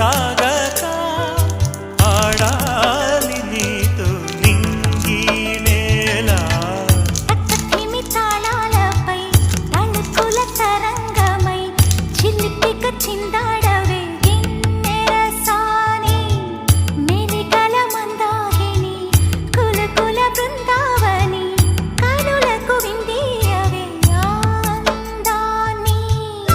साथ